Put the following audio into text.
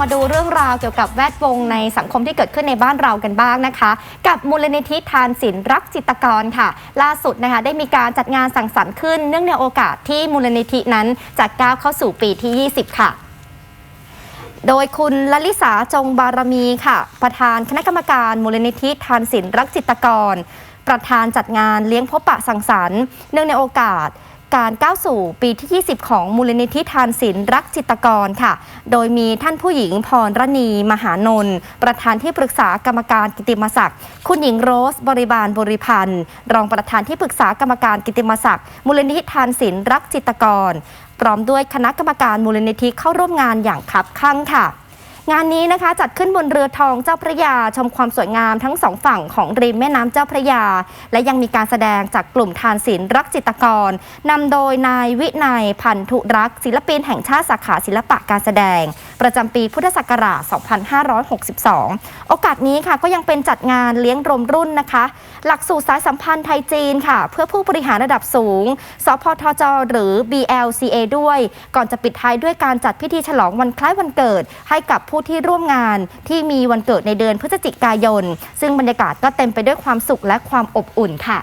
มาดูเรื่องราวเกี่ยวกับแวดวงในสังคมที่เกิดขึ้นในบ้านเรากันบ้างนะคะ กับมูลนิธิทานศิลป์รักจิตกรค่ะ ล่าสุดนะคะได้มีการจัดงานสังสรรค์ขึ้นเนื่องในโอกาสที่มูลนิธินั้นจะก้าวเข้าสู่ปีที่ 20 ค่ะโดยคุณลลิสาจงบารมีค่ะ ประธานคณะกรรมการมูลนิธิทานศิลป์รักจิตกร ประธานจัดงานเลี้ยงพบปะสังสรรค์ เนื่องในโอกาส การก้าวสู่ปีที่ 20 ของมูลนิธิทานศิลป์รักจิตกรค่ะ โดยมีท่านผู้หญิงพรรณีมหานนท์ประธานที่ปรึกษากรรมการกิติมศักดิ์ คุณหญิงโรส บริบาลบริพันธ์ รองประธานที่ปรึกษากรรมการกิติมศักดิ์มูลนิธิทานศิลป์รักจิตกร พร้อมด้วยคณะกรรมการมูลนิธิเข้าร่วมงานอย่างคับคั่งค่ะ งานนี้นะคะจัดขึ้นบนเรือทองเจ้าพระยา ชมความสวยงามทั้งสองฝั่งของริมแม่น้ำเจ้าพระยา และยังมีการแสดงจากกลุ่มทานศิลป์รักจิตรกรนำโดยนายวินัยพันธุรักษ์ศิลปินแห่งชาติสาขาศิลปะการแสดง ประจำปีพุทธศักราช 2562 โอกาสนี้ค่ะก็ยังเป็นจัดงานเลี้ยงรมรุ่นนะคะ หลักสูตรสายสัมพันธ์ไทยจีนค่ะ เพื่อผู้บริหารระดับสูง สพทจ หรือ BLCA ด้วย ก่อนจะปิดท้ายด้วยการจัดพิธีฉลองวันคล้ายวันเกิด ให้กับผู้ที่ร่วมงานที่มีวันเกิดในเดือนพฤศจิกายน ซึ่งบรรยากาศก็เต็มไปด้วยความสุขและความอบอุ่นค่ะ